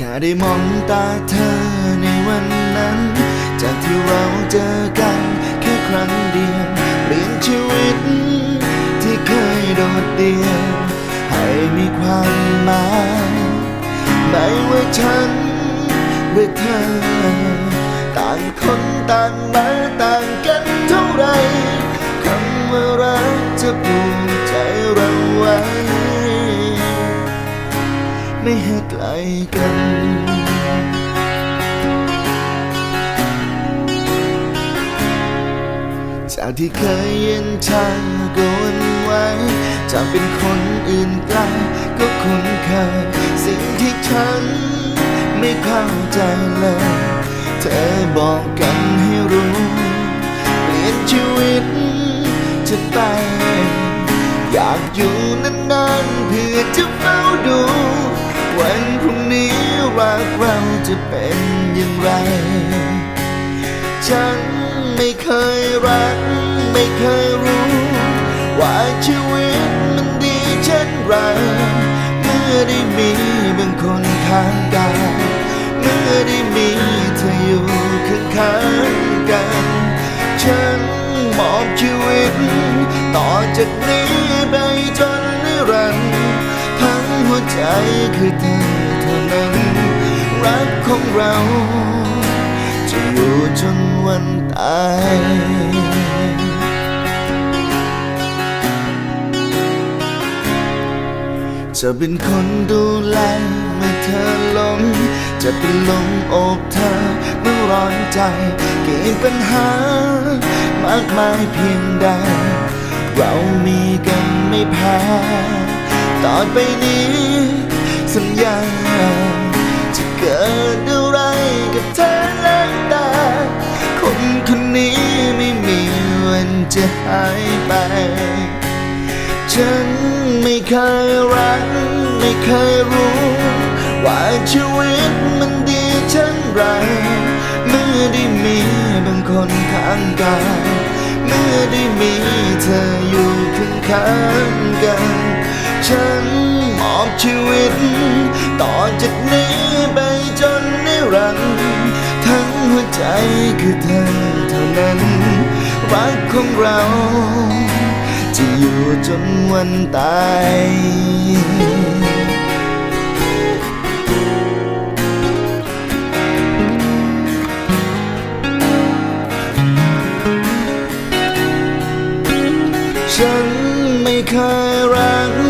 ค่ได้มองตาเธอในวันนั้น จากที่เราเจอกันแค่ครั้งเดียว เปลี่ยนชีวิต ที่เคยโดดเดี่ยว ให้มีความหมายไม่ว่าฉันหรือเธอ ต่างคนต่างมาต่างกัน ไม่ให้ไกลกันจากที่เคยเย็นชาก็วันไหวจากเป็นคนอื่นไกลก็คุ้นเคยสิ่งที่ฉันไม่เข้าใจเลย เธอบอกกันให้รู้ เปลี่ยนชีวิตจะไป อยากอยู่นานๆเพื่อจะเฝ้าดู วันพรุ่งนี้รักเราจะเป็นอย่างไร ฉันไม่เคยรัก ไม่เคยรู้ ว่าชีวิตมันดีเช่นไร เมื่อได้มีบางคนข้างกาย เมื่อได้มีเธออยู่ข้างข้างๆกัน ฉันมอบชีวิต ต่อจากนี้ไปจนนิรันดร์ หัวใจคือเธอเท่านั้นรักของเรา จะอยู่จนวันตายจะเป็นคนดูแลเมื่อเธอล้มจะเป็นลมอบเธอเมื่อร้อนใจกี่ปัญหามากมายเพียงใด เรามีกันไม่แพ้ ต่อไปนี้ สัญญา จะเกิดอะไรกับเธอแล้วแต่คนคนนี้ไม่มีวันจะหายไป ฉันไม่เคยรัก ไม่เคยรู้ ว่าชีวิตมันดีเช่นไรเมื่อได้มีบางคนข้างกายเมื่อได้มีเธออยู่ข้างข้างๆกัน ฉันมอบชีวิต ต่อจากนี้ไปจนนิรันดร์ทั้งหัวใจคือเธอเท่านั้น รักของเรา จะอยู่จนวันตายฉันไม่เคยรัก